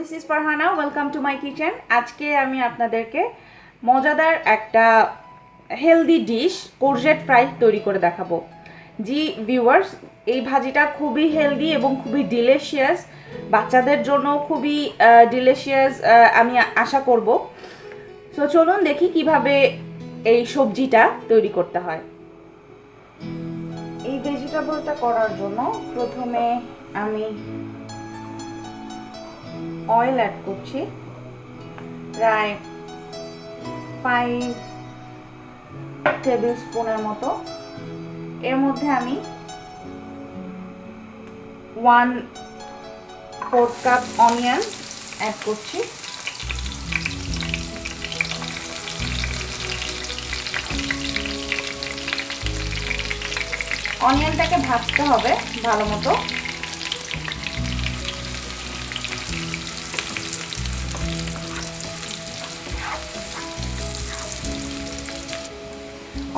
This is Farhana welcome to my kitchen আজকে আমি আপনাদেরকে মজাদার একটা হেলদি ডিশ কোরজেট ফ্রাই তৈরি করে দেখাবো। জি ভিউয়ার্স এই ভাজিটা খুবই হেলদি এবং খুবই ডিলিশিয়াস বাচ্চাদের জন্য খুবই ডিলিশিয়াস আমি আশা করব। সো চলুন দেখি কীভাবে এই সবজিটা তৈরি করতে হয়। এই ভেজিটেবলটা করার জন্য প্রথমে আমি অয়েল অ্যাড করছি। প্রায় ফাইভ টেবিল স্পুনের মতো। এর মধ্যে আমি one four cup onion add করছি। অনিয়নটাকে ভাজতে হবে ভালো মতো।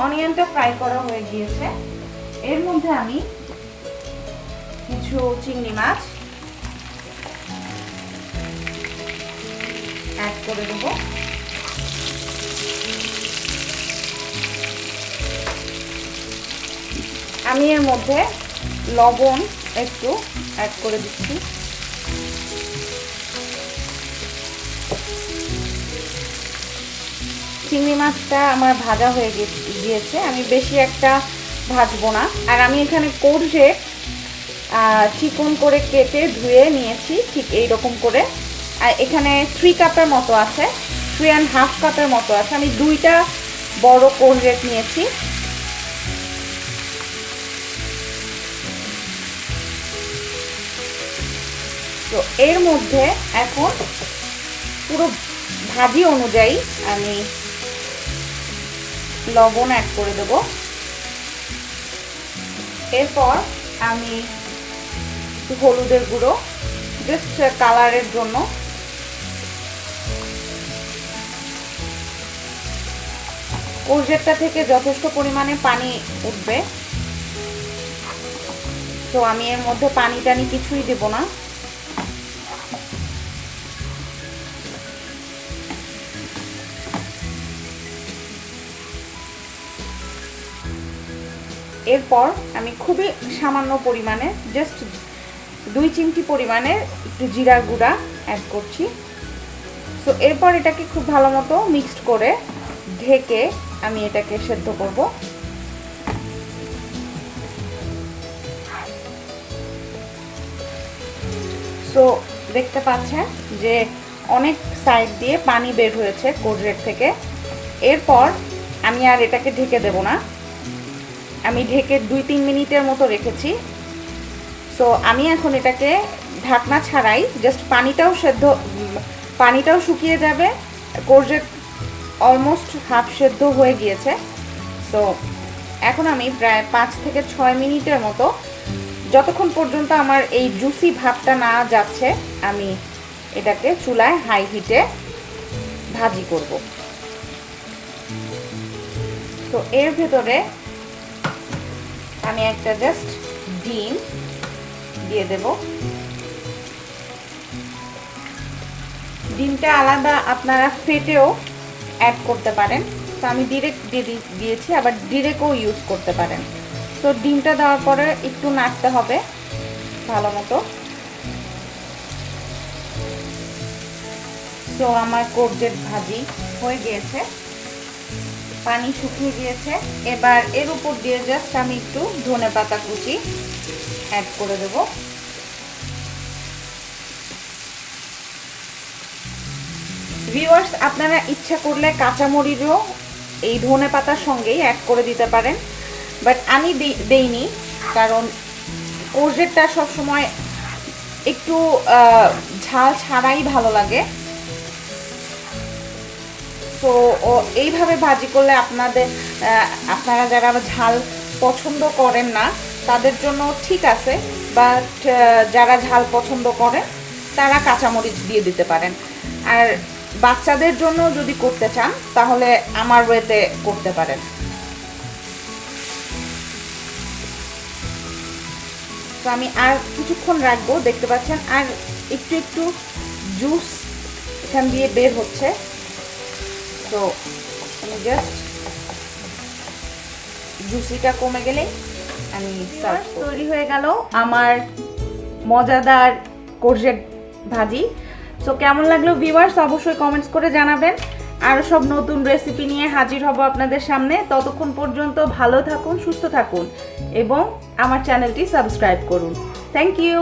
অনিয়নটা ফ্রাই করা হয়ে গিয়েছে। এর মধ্যে আমি কিছু চিংড়ি মাছ অ্যাড করে দেব। আমি এর মধ্যে লবণ একটু অ্যাড করে দিচ্ছি। চিংড়ি মাছটা আমার ভাজা হয়ে গিয়েছে। আমি বেশি একটা ভাজবো না। আর আমি এখানে করছে চিকন করে কেটে ধুয়ে নিয়েছি, ঠিক এই রকম করে। আর এখানে থ্রি কাপের মতো আছে থ্রি অ্যান্ড হাফ কাপের মতো আছে। আমি দুইটা বড় কোলগেট নিয়েছি। তো এর মধ্যে এখন পুরো ভাজি অনুযায়ী আমি লবণ অ্যাড করে দেব। এরপর আমি হলুদের গুঁড়ো জাস্ট কালারের জন্য। কোরজেটটা থেকে যথেষ্ট পরিমাণে পানি উঠবে। তো আমি এর মধ্যে পানি টানি কিছুই দেব না। এরপর আমি খুবই সামান্য পরিমাণে জাস্ট দুই চিমটি পরিমাণে একটু জিরা গুঁড়া অ্যাড করছি। তো এরপর এটাকে খুব ভালো মতো মিক্সড করে ঢেকে আমি এটাকে সেদ্ধ করব। সো দেখতে পাচ্ছেন যে অনেক সাইড দিয়ে পানি বের হয়েছে কোডরেট থেকে। এরপর আমি আর এটাকে ঢেকে দেব না। আমি ঢেকে দুই তিন মিনিটের মতো রেখেছি। সো আমি এখন এটাকে ঢাকনা ছাড়াই জাস্ট পানিটাও সেদ্ধ পানিটাও শুকিয়ে যাবে। কোরজেট অলমোস্ট হাফ সেদ্ধ হয়ে গিয়েছে। সো এখন আমি প্রায় পাঁচ থেকে ছয় মিনিটের মতো যতক্ষণ পর্যন্ত আমার এই জুসি ভাবটা না যাচ্ছে, আমি এটাকে চুলায় হাই হিটে ভাজি করব। তো এর ভেতরে আমি একটা জাস্ট ডিম দিয়ে দেব। ডিমটা আলাদা আপনারা ফেটেও অ্যাড করতে পারেন। তো আমি ডিরেক্ট দিয়ে দিয়েছি, আবার ডিরেক্টও ইউজ করতে পারেন। তো ডিমটা দেওয়ার পরে একটু নাড়তে হবে ভালো মতো। তো আমার কোরজেট ভাজি হয়ে গিয়েছে। পানি শুকিয়ে গিয়েছে। এবার এর উপর দিয়ে জাস্ট আমি একটু ধনে পাতা কুচি অ্যাড করে দেব। ভিউয়ার্স আপনারা ইচ্ছা করলে কাঁচামরিচও এই ধনে পাতার সঙ্গেই অ্যাড করে দিতে পারেন। বাট আমি দেইনি, কারণ কোর্জেটটা সবসময় একটু ঝাল ছাড়াই ভালো লাগে। তো ও এইভাবে ভাজি করলে আপনাদের আপনারা যারা ঝাল পছন্দ করেন না, তাদের জন্য ঠিক আছে বাট যারা ঝাল পছন্দ করেন, তারা কাঁচামরিচ দিয়ে দিতে পারেন। আর বাচ্চাদের জন্য যদি করতে চান, তাহলে আমার ওয়েতে করতে পারেন। তো আমি আর কিছুক্ষণ রাখব, দেখতে পাচ্ছেন, আর একটু একটু জুস এখান দিয়ে বের হচ্ছে। তো, আমি জাস্ট জুসিটা কমে গেলে আমি তৈরি হয়ে গেল আমার মজাদার কোরজেট ভাজি। সো কেমন লাগল ভিউয়ার্স অবশ্যই কমেন্টস করে জানাবেন। আরও সব নতুন রেসিপি নিয়ে হাজির হব আপনাদের সামনে। ততক্ষণ পর্যন্ত ভালো থাকুন, সুস্থ থাকুন এবং আমার চ্যানেলটি সাবস্ক্রাইব করুন। Thank you